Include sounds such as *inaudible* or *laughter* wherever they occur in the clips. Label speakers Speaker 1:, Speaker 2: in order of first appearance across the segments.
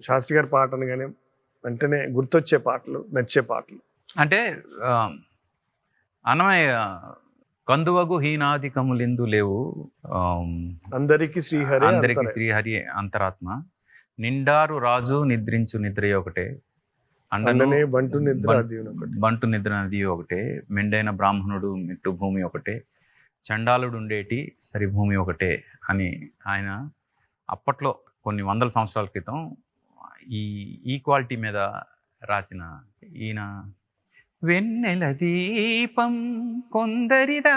Speaker 1: శాస్త్రి గారి పాట అనగానే వెంటనే గుర్తొచ్చే పాటలు నచ్చే పాటలు.
Speaker 2: అంటే అన్నమయ్య కందువగు హీనాధికములెందు లేవు
Speaker 1: అందరికీ శ్రీహరి
Speaker 2: అందరికి. శ్రీహరి అంతరాత్మ. నిండారు రాజు నిద్రించు నిద్ర ఒకటే. అండను
Speaker 1: బంటు నిద్ర
Speaker 2: బంటు నిద్ర నది ఒకటే. మెండైన బ్రాహ్మణుడు మిట్టు భూమి ఒకటే. చండాలుడు ఉండేటి సరిభూమి ఒకటే అని ఆయన అప్పట్లో కొన్ని వందల సంవత్సరాల క్రితం ఈ ఈక్వాలిటీ మీద రాసిన ఈయన వెన్నెల దీపం కొందరిదా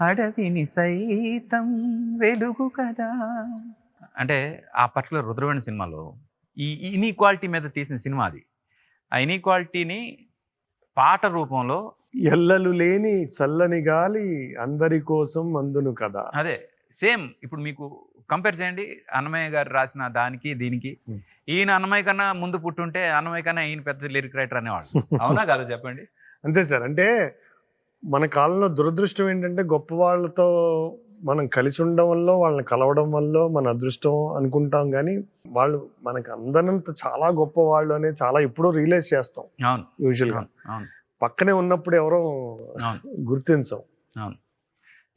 Speaker 2: అడవిని సైతం వెలుగు కదా. అంటే ఆ పర్టికులర్ రుద్రవేణి సినిమాలో ఈ ఇన్ఈక్వాలిటీ మీద తీసిన సినిమా అది. ఆ ఇన్ఈక్వాలిటీని పాట రూపంలో
Speaker 1: ఎల్లలు లేని చల్లని గాలి అందరి కోసం అందును కదా.
Speaker 2: అదే సేమ్ ఇప్పుడు మీకు కంపేర్ చేయండి. అన్నమయ్య గారు రాసిన దానికి దీనికి. ఈయన అన్నమయ్య కన్నా ముందు పుట్టుంటే అన్నమయ్య కన్నా ఈయన పెద్ద లిరిక్ రైటర్ అనేవాడు అవునా కదా చెప్పండి?
Speaker 1: అంతే సార్. అంటే మన కాలంలో దురదృష్టం ఏంటంటే గొప్ప వాళ్ళతో మనం కలిసి ఉండడం వల్ల వాళ్ళని కలవడం వల్ల మన అదృష్టం అనుకుంటాం కానీ వాళ్ళు మనకు అందనంత చాలా గొప్ప వాళ్ళు అనేది చాలా ఇప్పుడు రియలైజ్ చేస్తాం.
Speaker 2: అవును.
Speaker 1: యూజువల్గా పక్కనే ఉన్నప్పుడు ఎవరో గుర్తించం.
Speaker 2: అవును.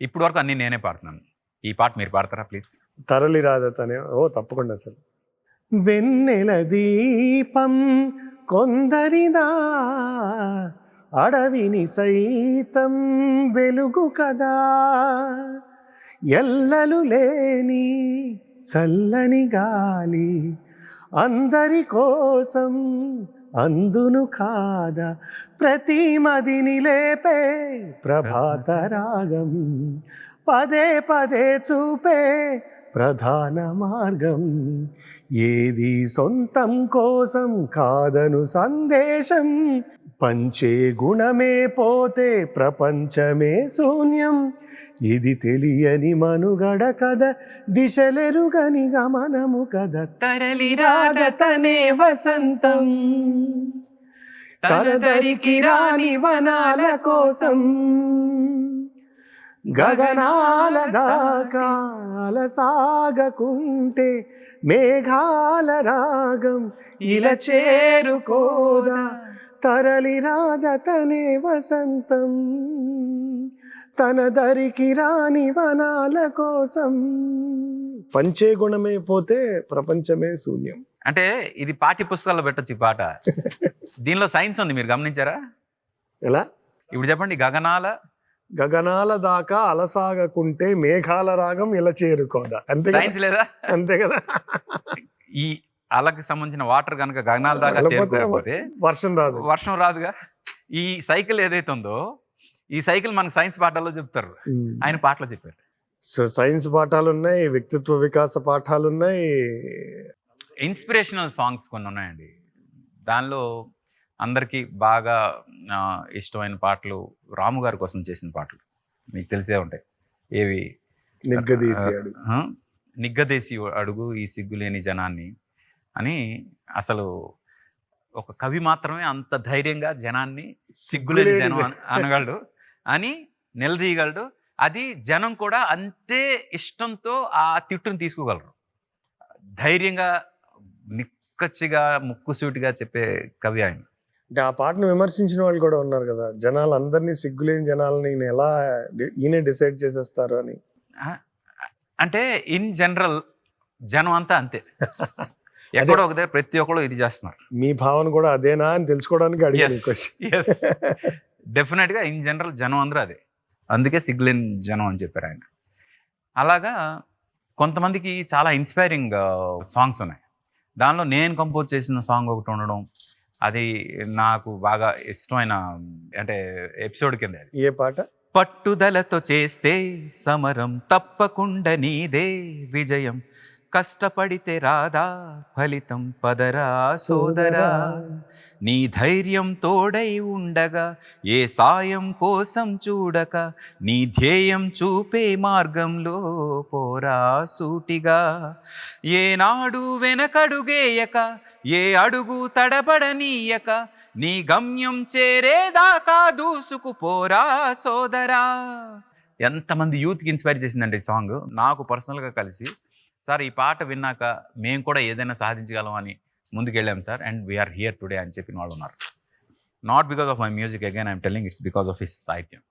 Speaker 2: ఇప్పుడు వరకు అన్ని నేనే పాడుతున్నాను. ఈ పాట మీరు పాడతారా ప్లీజ్?
Speaker 1: తరలి రాదతనే ఓ తప్పకుండా సార్. వెన్నెల దీపం కొందరిదా అడవిని సైతం వెలుగు కదా. ఎల్లలు లేని చల్లని గాలి అందరి కోసం అందును కాదా. ప్రతి మదిని లేపే ప్రభాత రాగం పదే పదే చూపే ప్రధాన మార్గం. ఏది సొంతం కోసం కాదను సందేశం. పంచే గుణమే పోతే ప్రపంచమే శూన్యం. ఇది తెలియని మనుగడ కద దిశలెరుగని గమనము కద
Speaker 2: తరలి
Speaker 1: రాగతనే వసంతం. తరదరికి రాని వనాల కోసం. గగనాల దాకా సాగకుంటే మేఘాల రాగం ఇలా చేరుకోదా? తరలి రాదతనే వసంతం తన దరికి రాని వనాల కోసం. పంచే గుణమే పోతే ప్రపంచమే శూన్యం.
Speaker 2: అంటే ఇది పాఠ్య పుస్తకాల్లో పెట్టచ్చు ఈ పాట. *laughs* దీనిలో సైన్స్ ఉంది మీరు గమనించారా?
Speaker 1: ఎలా?
Speaker 2: ఇప్పుడు చెప్పండి గగనాల
Speaker 1: గగనాల దాకా అలసాగకుంటే మేఘాల రాగం ఇలా చేరుకోదా? అంతే?
Speaker 2: సైన్స్ లేదా?
Speaker 1: అంతే కదా?
Speaker 2: ఈ అలకి సంబంధించిన వాటర్ కనుక గగనాల దాకా చేరుకోకపోతే
Speaker 1: వర్షం రాదు.
Speaker 2: వర్షం రాదుగా? ఈ సైకిల్ ఏదైతే ఉందో ఈ సైకిల్ మనకు సైన్స్ పాఠాల్లో చెప్తారు. ఆయన పాటలో చెప్పారు.
Speaker 1: సో సైన్స్ పాఠాలు ఉన్నాయి వ్యక్తిత్వ వికాస పాఠాలు ఉన్నాయి
Speaker 2: ఇన్స్పిరేషనల్ సాంగ్స్ కొన్ని ఉన్నాయండి. దానిలో అందరికీ బాగా ఇష్టమైన పాటలు రాము గారి కోసం చేసిన పాటలు. మీకు తెలిసే ఉంటాయి. ఏవి?
Speaker 1: నిగ్గదీసి
Speaker 2: ఆ, నిగ్గదేసి అడుగు ఈ సిగ్గులేని జనాన్ని అని అసలు ఒక కవి మాత్రమే అంత ధైర్యంగా జనాన్ని సిగ్గులేని జనం
Speaker 1: జనం.
Speaker 2: అన- అనగలడు అని నిలదీయగలడు. అది జనం కూడా అంతే ఇష్టంతో ఆ తిట్టుని తీసుకోగలరు. ధైర్యంగా నిక్కచ్చిగా ముక్కుసూటిగా చెప్పే కవి ఆయన.
Speaker 1: అంటే ఆ పాటను విమర్శించిన వాళ్ళు కూడా ఉన్నారు కదా. జనాలు అందరినీ సిగ్గులేని జనాలని ఈయన ఎలా ఈయనే డిసైడ్ చేసేస్తారు అని.
Speaker 2: అంటే ఇన్ జనరల్ జనం అంతా అంతే. *laughs* ఎక్కడో ఒక దగ్గర ప్రతి ఒక్కరు ఇది చేస్తున్నారు.
Speaker 1: మీ భావన కూడా అదేనా అని తెలుసుకోవడానికి అడిగాను
Speaker 2: డెఫినెట్గా *laughs* ఇన్ జనరల్ జనం అందరూ అదే. అందుకే సిగ్గులేని జనం అని చెప్పారు ఆయన. అలాగా కొంతమందికి చాలా ఇన్స్పైరింగ్ సాంగ్స్ ఉన్నాయి. దానిలో నేను కంపోజ్ చేసిన సాంగ్ ఒకటి ఉండడం అది నాకు బాగా ఇష్టమైన అంటే ఎపిసోడ్ కింద
Speaker 1: ఏ పాట?
Speaker 2: పట్టుదలతో చేస్తే సమరం తప్పకుండా నీదే విజయం. కష్టపడితే రాదా ఫలితం పదరా సోదరా. నీ ధైర్యం తోడై ఉండగా ఏ సాయం కోసం చూడక నీ ధ్యేయం చూపే మార్గంలో పోరా సూటిగా. ఏనాడు వెనకడుగేయక ఏ అడుగు తడబడనీయక నీ గమ్యం చేరేదాకా దూసుకుపోరా సోదరా. ఎంతమంది యూత్కి ఇన్స్పైర్ చేసిందండి ఈ సాంగ్? నాకు పర్సనల్గా కలిసి సార్ ఈ పాట విన్నాక మేము కూడా ఏదైనా సాధించగలం అని ముందుకెళ్ళాం sir and we are here today అని చెప్పిన వాళ్ళు ఉన్నారు. Not because of my music again I'm telling it's because of his సాహిత్యం.